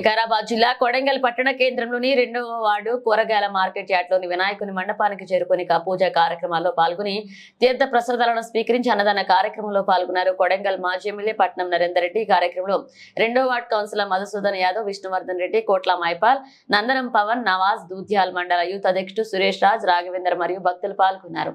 వికారాబాద్ జిల్లా కొడంగల్ పట్టణ కేంద్రంలోని రెండవ వార్డు కూరగాయల మార్కెట్ యార్డ్లోని వినాయకుని మండపానికి చేరుకుని పూజా కార్యక్రమాల్లో పాల్గొని తీర్థ ప్రసాదాలను స్వీకరించి అన్నదాన కార్యక్రమంలో పాల్గొన్నారు కొడంగల్ మాజీ ఎమ్మెల్యే పట్నం నరేందర్ రెడ్డి. కార్యక్రమంలో రెండో వార్డు కౌన్సిలర్ మధుసూదన్ యాదవ్ విష్ణువర్ధన్ రెడ్డి కోట్ల మైపాల్ నందనం పవన్ నవాజ్ దూద్యాల్ మండల యూత్ అధ్యక్షుడు సురేష్ రాజ్ రాఘవేందర్ మరియు భక్తులు పాల్గొన్నారు.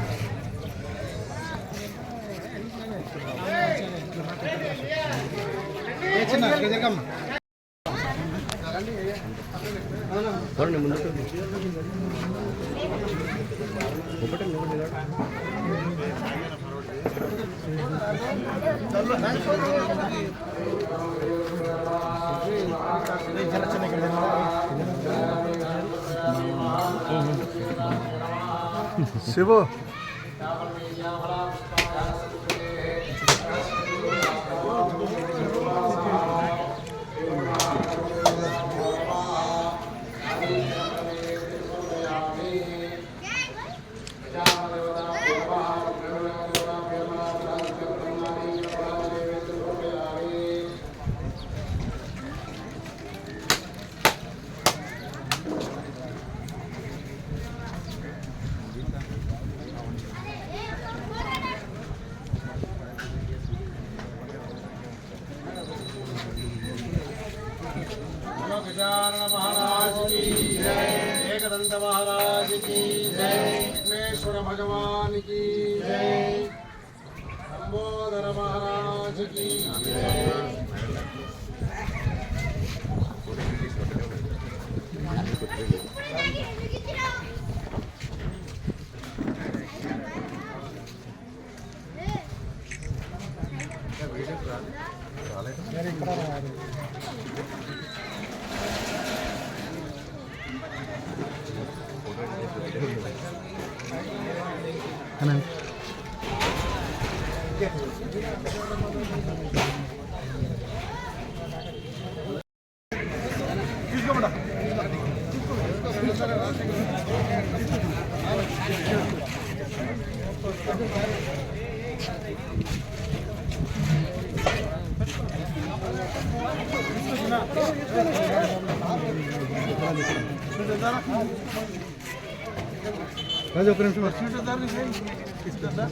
శివు जय महाराज की जय। विघ्नेश्वर भगवान की जय। लंबोदर महाराज की जय। రాజు ఒక నిమిషం తీసుకోండి ఆ, మీరు తీసుకోండి మేము లేదు ఇంకా. తీసుకోండి సార్,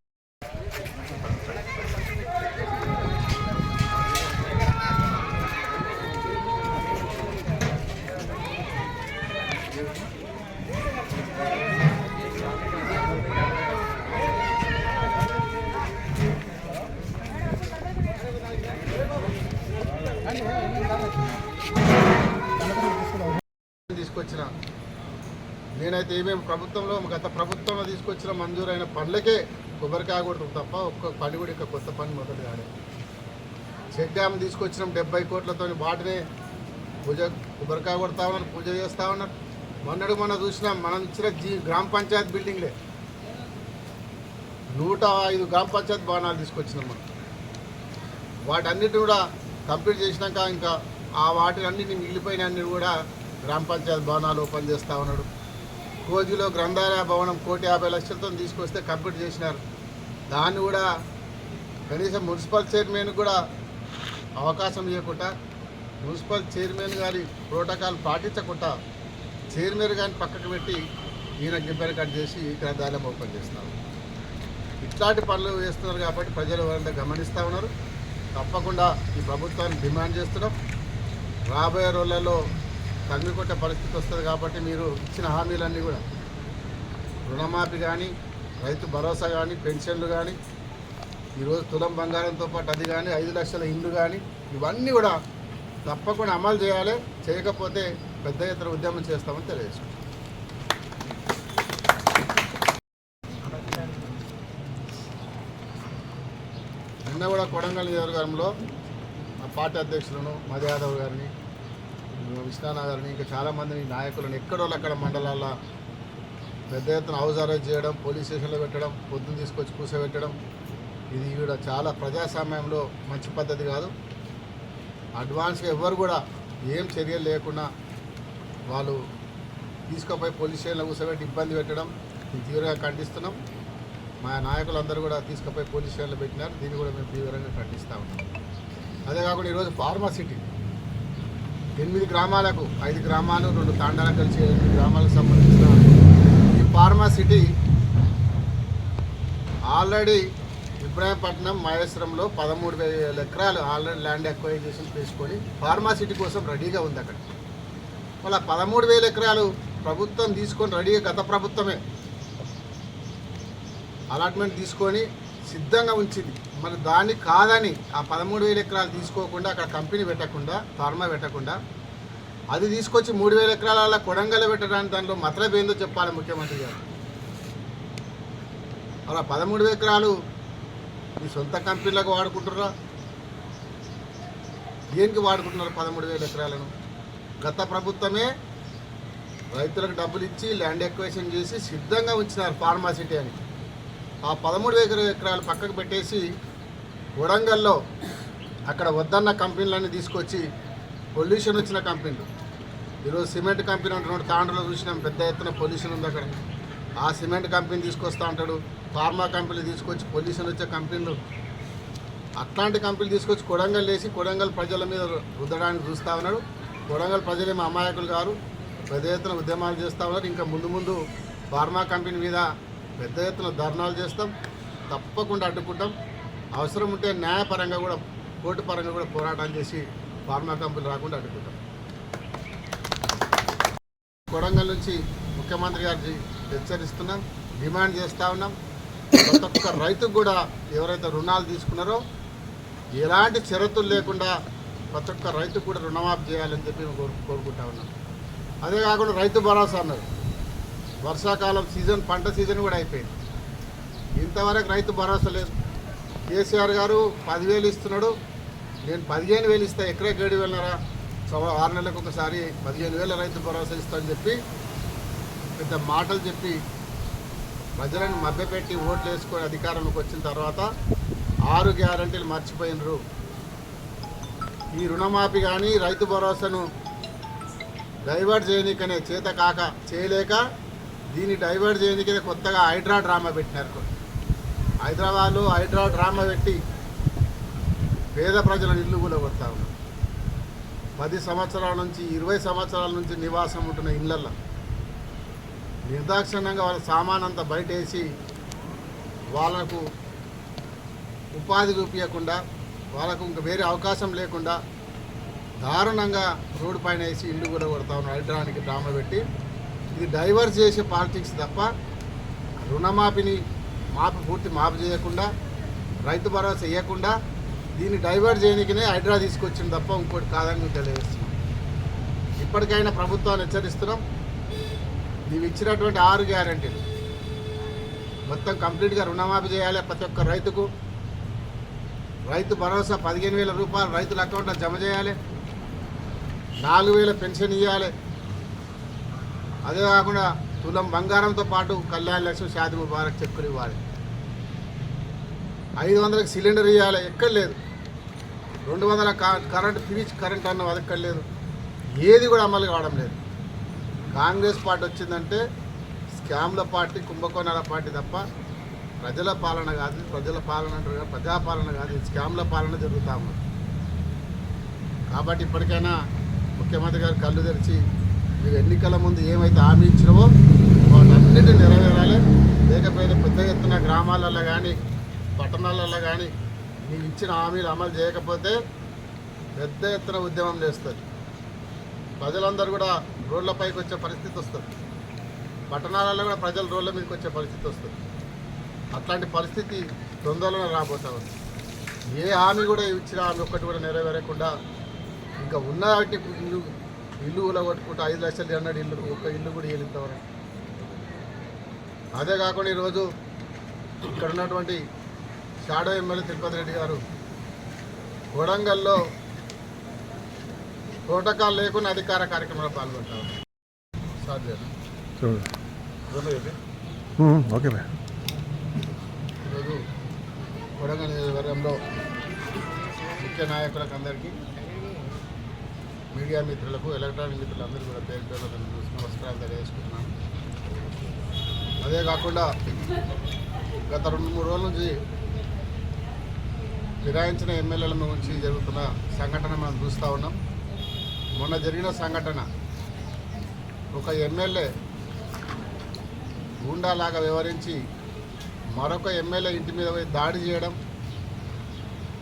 నేనైతే ఏమేమి ప్రభుత్వంలో గత ప్రభుత్వంలో తీసుకొచ్చిన మంజూరైన పనులకే కొబ్బరికాయ కొడుతుంది తప్ప ఒక్క పని కూడా ఇంకా కొత్త పని మొదలు కాదు చెక్ డ్యామ్ తీసుకొచ్చినాం డెబ్బై కోట్లతో వాటినే పూజ కొబ్బరికాయ కొడతా ఉన్నారు పూజ చేస్తూ ఉన్నారు. మొన్నటి మొన్న చూసినాం మనం ఇచ్చిన జీ గ్రామ పంచాయత్ బిల్డింగ్లే. నూట ఐదు గ్రామ పంచాయత్ భవనాలు తీసుకొచ్చినాం మనం. వాటన్నిటి కూడా కంప్లీట్ చేసినాక ఇంకా ఆ వాటిని అన్నింటిని మిగిలిపోయిన అన్ని కూడా గ్రామ పంచాయత్ భవనాలు ఓపెన్ చేస్తూ ఉన్నాడు. కోజిలో గ్రంథాలయ భవనం కోటి యాభై లక్షలతో తీసుకొస్తే కంప్లీట్ చేసినారు. దాన్ని కూడా కనీసం మున్సిపల్ చైర్మన్ కూడా అవకాశం ఇవ్వకుండా మున్సిపల్ చైర్మన్ గారి ప్రోటోకాల్ పాటించకుండా చైర్మన్ గారిని పక్కకు పెట్టి ఈయన గిబ్బరి కట్ చేసి ఈ గ్రంథాలయం ఓపెన్ చేస్తారు ఇట్లాంటి పనులు వేస్తున్నారు కాబట్టి ప్రజలు ఎవరంతా గమనిస్తూ ఉన్నారు. తప్పకుండా ఈ ప్రభుత్వాన్ని డిమాండ్ చేస్తున్నాం. రాబోయే రోజులలో తగ్గి కొట్టే పరిస్థితి వస్తుంది కాబట్టి మీరు ఇచ్చిన హామీలన్నీ కూడా రుణమాఫీ కానీ రైతు భరోసా కానీ పెన్షన్లు కానీ ఈరోజు తులం బంగారంతో పాటు అది కానీ ఐదు లక్షల ఇల్లు కానీ ఇవన్నీ కూడా తప్పకుండా అమలు చేయాలి. చేయకపోతే పెద్ద ఎత్తున ఉద్యమం చేస్తామని తెలియజేసుకుంటాం నిన్న కూడా కొడంగల్ నియోజకవర్గంలో మా పార్టీ అధ్యక్షులను మధు యాదవ్ గారిని విష్ణానా ఇంకా చాలామందిని నాయకులను ఎక్కడో అక్కడ మండలాల్లో పెద్ద ఎత్తున హౌస్ అరెస్ట్ చేయడం పోలీస్ స్టేషన్లో పెట్టడం పొద్దున్న తీసుకొచ్చి కూర్చోబెట్టడం ఇది కూడా చాలా ప్రజాస్వామ్యంలో మంచి పద్ధతి కాదు. అడ్వాన్స్గా ఎవరు కూడా ఏం చర్యలు లేకుండా వాళ్ళు తీసుకుపోయి పోలీస్ స్టేషన్లో కూర్చోబెట్టి ఇబ్బంది పెట్టడం తీవ్రంగా ఖండిస్తున్నాం. మా నాయకులందరూ కూడా తీసుకుపోయి పోలీస్ స్టేషన్లో పెట్టినారు. దీన్ని కూడా మేము తీవ్రంగా ఖండిస్తూ ఉన్నాం. అదే కాకుండా ఈరోజు ఫార్మాసిటీ ఎనిమిది గ్రామాలకు ఐదు గ్రామాలు రెండు తాండాలకు కలిసి ఎనిమిది గ్రామాలకు సంబంధించిన ఈ ఫార్మా సిటీ ఆల్రెడీ ఇబ్రాహీంపట్నం మహేశ్వరంలో పదమూడు వేల ఎకరాలు ఆల్రెడీ ల్యాండ్ అక్వైజేషన్ తీసుకొని ఫార్మా సిటీ కోసం రెడీగా ఉంది అక్కడ. మళ్ళీ పదమూడు వేల ఎకరాలు ప్రభుత్వం తీసుకొని రెడీగా గత ప్రభుత్వమే. అలాట్మెంట్ తీసుకొని సిద్ధంగా ఉంచింది. మరి దాన్ని కాదని ఆ పదమూడు వేల ఎకరాలు తీసుకోకుండా అక్కడ కంపెనీ పెట్టకుండా ఫార్మా పెట్టకుండా అది తీసుకొచ్చి మూడు వేల ఎకరాల కొడంగల్ పెట్టడానికి దాంట్లో మతలబ్ ఏందో చెప్పాలి ముఖ్యమంత్రి గారు. అలా పదమూడు ఎకరాలు మీ సొంత కంపెనీలకు వాడుకుంటున్నారా దేనికి వాడుకుంటున్నారు పదమూడు వేల ఎకరాలను? గత ప్రభుత్వమే రైతులకు డబ్బులు ఇచ్చి ల్యాండ్ ఎక్వేషన్ చేసి సిద్ధంగా ఉంచినారు ఫార్మాసిటీ అని. ఆ పదమూడు వేల ఎకరాలు పక్కకు పెట్టేసి వరంగల్లో అక్కడ వద్దన్న కంపెనీలన్నీ తీసుకొచ్చి పొల్యూషన్ వచ్చిన కంపెనీలు. ఈరోజు సిమెంట్ కంపెనీ అంటున్నాడు తాండ్రలో చూసినాం పెద్ద ఎత్తున పొల్యూషన్ ఉంది అక్కడ. ఆ సిమెంట్ కంపెనీ తీసుకొస్తా అంటాడు ఫార్మా కంపెనీలు తీసుకొచ్చి పొల్యూషన్ వచ్చే కంపెనీలు. అట్లాంటి కంపెనీలు తీసుకొచ్చి కొడంగల్ వేసి కొడంగల్ ప్రజల మీద రుద్దడానికి చూస్తూ ఉన్నాడు. కొడంగల్ ప్రజలేమో అమాయకులు గారు పెద్ద ఎత్తున ఉద్యమాలు చేస్తూ ఉన్నారు. ఇంకా ముందు ముందు ఫార్మా కంపెనీ మీద పెద్ద ఎత్తున ధర్నాలు చేస్తాం తప్పకుండా అడ్డుకుంటాం. అవసరం ఉంటే న్యాయపరంగా కూడా కోర్టు పరంగా కూడా పోరాటం చేసి ఫార్మా కంపెనీలు రాకుండా అడుగుతాం కొడంగల్ నుంచి ముఖ్యమంత్రి గారికి హెచ్చరిస్తున్నాం డిమాండ్ చేస్తూ ఉన్నాం. ప్రతి ఒక్క రైతుకు కూడా ఎవరైతే రుణాలు తీసుకున్నారో ఎలాంటి షరతులు లేకుండా ప్రతి ఒక్క రైతుకు కూడా రుణమాఫీ చేయాలని చెప్పి మేము కోరు కోరుకుంటా ఉన్నాం. అదే కాకుండా రైతు భరోసా అన్నారు. వర్షాకాలం సీజన్ పంట సీజన్ కూడా అయిపోయింది. ఇంతవరకు రైతు భరోసా లేదు. కేసీఆర్ గారు పదివేలు ఇస్తున్నాడు. నేను పదిహేను వేలు ఇస్తా ఎక్కడే గేడు వెళ్ళారా సవ- ఆరు నెలలకు ఒకసారి పదిహేను వేల రైతు భరోసా ఇస్తామని చెప్పి పెద్ద మాటలు చెప్పి ప్రజలను మభ్యపెట్టి ఓట్లు వేసుకొని అధికారంలోకి వచ్చిన తర్వాత ఆరు గ్యారంటీలు మర్చిపోయినరు. ఈ రుణమాఫీ కానీ రైతు భరోసాను డైవర్ట్ చేయనీకనే చేత కాక చేయలేక దీన్ని డైవర్ట్ చేయనీకనే కొత్తగా హైడ్రా డ్రామా పెట్టినారు. హైదరాబాద్లో హైడ్రా డ్రామా పెట్టి పేద ప్రజల ఇల్లు కూడా కొడతా ఉన్నారు పది సంవత్సరాల నుంచి ఇరవై సంవత్సరాల నుంచి నివాసం ఉంటున్న ఇళ్ళల్లో నిర్దాక్షిణ్యంగా వాళ్ళ సామాన్ అంతా బయట వేసి వాళ్ళకు ఉపాధి చూపించకుండా వాళ్ళకు ఇంకా వేరే అవకాశం లేకుండా దారుణంగా రోడ్డు పైన వేసి ఇల్లు కూడా కొడతా ఉన్నారు హైడ్రానికి డ్రామా పెట్టి. ఇది డైవర్స్ చేసే పాలిటిక్స్ తప్ప రుణమాఫీని మాపు పూర్తి మాపు చేయకుండా రైతు భరోసా ఇవ్వకుండా దీన్ని డైవర్ట్ చేయడానికినే హైడ్రా తీసుకొచ్చింది తప్ప ఇంకోటి కాదని మేము తెలియజేస్తున్నాం. ఇప్పటికైనా ప్రభుత్వాన్ని హెచ్చరిస్తున్నాం. నీవు ఇచ్చినటువంటి ఆరు గ్యారంటీలు మొత్తం కంప్లీట్గా రుణమాఫీ చేయాలి ప్రతి ఒక్క రైతుకు. రైతు భరోసా పదిహేను వేల రూపాయలు రైతుల అకౌంట్లో జమ చేయాలి. నాలుగు వేల పెన్షన్ ఇవ్వాలి అదే కాకుండా తులం బంగారంతో పాటు కళ్యాణ లక్ష్మి షాది ముబారక్ చెక్కులు ఇవ్వాలి. ఐదు వందలకు సిలిండర్ ఇవ్వాలి ఎక్కడ లేదు. రెండు వందల కరెంట్ ఫ్రీ కరెంట్ అన్న అది లేదు ఏది కూడా అమలు కావడం లేదు. కాంగ్రెస్ పార్టీ వచ్చిందంటే స్కామ్ల పార్టీ కుంభకోణాల పార్టీ తప్ప ప్రజల పాలన కాదు ప్రజల పాలన అంటారు కదా, ప్రజాపాలన కాదు స్కామ్ల పాలన జరుగుతూ ఉంది. కాబట్టి ఇప్పటికైనా ముఖ్యమంత్రి గారు కళ్ళు తెరిచి మీరు ఎన్నికల ముందు ఏమైతే హామీ ఇచ్చినవో వాటన్నిటి నెరవేరాలి. లేకపోతే పెద్ద ఎత్తున గ్రామాలలో కానీ పట్టణాలలో కానీ మీకు ఇచ్చిన హామీలు అమలు చేయకపోతే పెద్ద ఎత్తున ఉద్యమం చేస్తారు ప్రజలందరూ కూడా రోడ్లపైకి వచ్చే పరిస్థితి వస్తుంది. పట్టణాలలో కూడా ప్రజలు రోడ్ల మీదకి వచ్చే పరిస్థితి వస్తుంది. అట్లాంటి పరిస్థితి తొందరలో రాబోతా ఉంది. ఏ హామీ కూడా ఇచ్చిన హామీ ఒక్కటి కూడా నెరవేరకుండా ఇంకా ఉన్న ఇల్లు ఇల్లు కొట్టుకుంటూ ఐదు లక్షలు అన్నాడు ఇల్లు. ఒక్క ఇల్లు కూడా ఇంతవరకు. అదే కాకుండా ఈరోజు ఇక్కడ ఉన్నటువంటి షాడో ఎమ్మెల్యే తిరుపతి రెడ్డి గారు కొడంగల్లో ప్రోటోకాల్ లేకుండా అధికార కార్యక్రమంలో పాల్గొంటారు. ఓకే ఈరోజు కొడంగల్ నియోజకవర్గంలో ముఖ్య నాయకులకు అందరికీ మీడియా మిత్రులకు ఎలక్ట్రానిక్ మిత్రులందరూ కూడా పేరు పేరు నమస్కారాలు తెలియజేసుకుంటున్నాను అదే కాకుండా గత రెండు మూడు రోజుల నుంచి ఫిరాయించిన ఎమ్మెల్యేల నుంచి జరుగుతున్న సంఘటన మనం చూస్తూ ఉన్నాం. మొన్న జరిగిన సంఘటన ఒక ఎమ్మెల్యే గుండాలాగా వివరించి మరొక ఎమ్మెల్యే ఇంటి మీద పోయి దాడి చేయడం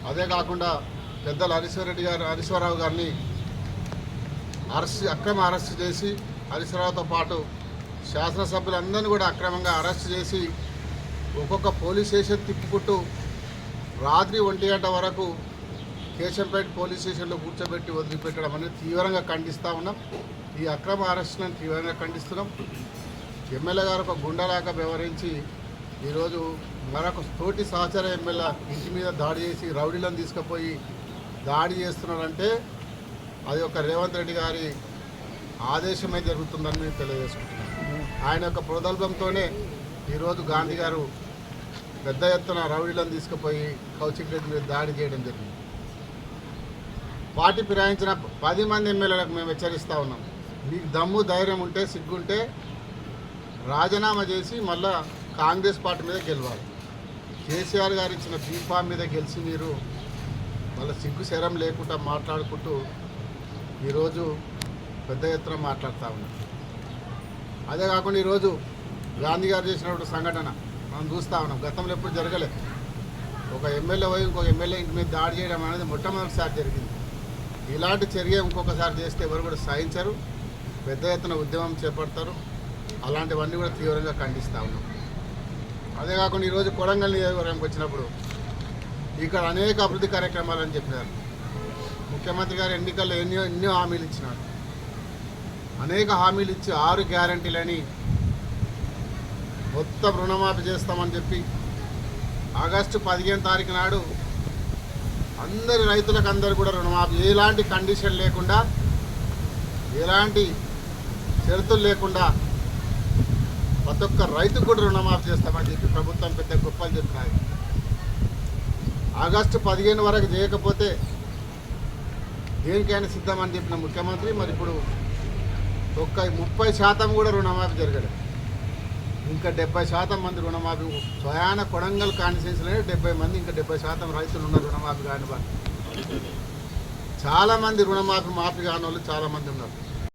అదే కాకుండా పెద్దలు హరీశ్వరరెడ్డి గారు హరీశ్వరరావు గారిని అరెస్ట్ అక్రమ అరెస్ట్ చేసి హరీశ్వరరావుతో పాటు శాసనసభ్యులందరినీ కూడా అక్రమంగా అరెస్ట్ చేసి ఒక్కొక్క పోలీస్ స్టేషన్ తిప్పుకుంటూ రాత్రి ఒంటి గంట వరకు కేశంపేట పోలీస్ స్టేషన్లో కూర్చోబెట్టి వదిలిపెట్టడం అనేది తీవ్రంగా ఖండిస్తూ ఉన్నాం. ఈ అక్రమ అరెస్టులను తీవ్రంగా ఖండిస్తున్నాం. ఎమ్మెల్యే గారు ఒక గుండెలాగా వ్యవహరించి ఈరోజు మరొక తోటి సహచర ఎమ్మెల్యే ఇంటి మీద దాడి చేసి రౌడీలను తీసుకుపోయి దాడి చేస్తున్నారంటే అది ఒక రేవంత్ రెడ్డి గారి ఆదేశమే జరుగుతుందని మేము తెలియజేసుకుంటున్నాం ఆయన యొక్క ప్రోదల్భంతోనే ఈరోజు గాంధీ గారు పెద్ద ఎత్తున రౌడీలను తీసుకుపోయి కౌశిక్ రెడ్డి మీద దాడి చేయడం జరిగింది. పార్టీ ఫిరాయించిన పది మంది ఎమ్మెల్యేలకు మేము హెచ్చరిస్తూ ఉన్నాం. మీకు దమ్ము ధైర్యం ఉంటే సిగ్గుంటే రాజీనామా చేసి మళ్ళా కాంగ్రెస్ పార్టీ మీద గెలవాలి. కేసీఆర్ గారు ఇచ్చిన బీఫామ్ మీద గెలిచి మీరు మళ్ళీ సిగ్గు శరం లేకుండా మాట్లాడుకుంటూ ఈరోజు పెద్ద ఎత్తున మాట్లాడుతూ ఉన్నారు అదే కాకుండా ఈరోజు గాంధీ గారు చేసినటువంటి సంఘటన మనం చూస్తూ ఉన్నాం. గతంలో ఎప్పుడు జరగలేదు. ఒక ఎమ్మెల్యే పోయి ఇంకొక ఎమ్మెల్యే ఇంటి మీద దాడి చేయడం అనేది మొట్టమొదటిసారి జరిగింది. ఇలాంటి చర్య ఇంకొకసారి చేస్తే ఎవరు కూడా సహించరు. పెద్ద ఎత్తున ఉద్యమం చేపడతారు. అలాంటివన్నీ కూడా తీవ్రంగా ఖండిస్తూ ఉన్నాం. అదే కాకుండా ఈరోజు కొడంగల్ నియోజకవర్గానికి వచ్చినప్పుడు ఇక్కడ అనేక అభివృద్ధి కార్యక్రమాలు అని చెప్పినారు. ముఖ్యమంత్రి గారు ఎన్నికల్లో ఎన్నో ఎన్నో హామీలు ఇచ్చినారు. అనేక హామీలు ఇచ్చి ఆరు గ్యారంటీలని మొత్తం రుణమాఫీ చేస్తామని చెప్పి ఆగస్టు పదిహేను తారీఖు నాడు అందరి రైతులకు అందరు కూడా రుణమాఫీ ఎలాంటి కండిషన్ లేకుండా ఎలాంటి షరతులు లేకుండా ప్రతి ఒక్క రైతు కూడా రుణమాఫీ చేస్తామని చెప్పి ప్రభుత్వం పెద్ద గొప్పలు చెప్పినాయి. ఆగస్టు పదిహేను వరకు చేయకపోతే దేనికైనా సిద్ధమని చెప్పిన ముఖ్యమంత్రి మరి ఇప్పుడు ఒక్క ముప్పై శాతం కూడా రుణమాఫీ జరగలేదు. ఇంకా డెబ్బై శాతం మంది రుణమాఫీ స్వయాన కొడంగల్ కాన్స్టిట్యూన్సీలోనే డెబ్బై మంది ఇంకా డెబ్బై శాతం రైతులు ఉన్నారు రుణమాఫీ కాని వాళ్ళు చాలామంది రుణమాఫీ మాఫీ కాని వాళ్ళు చాలామంది ఉన్నారు.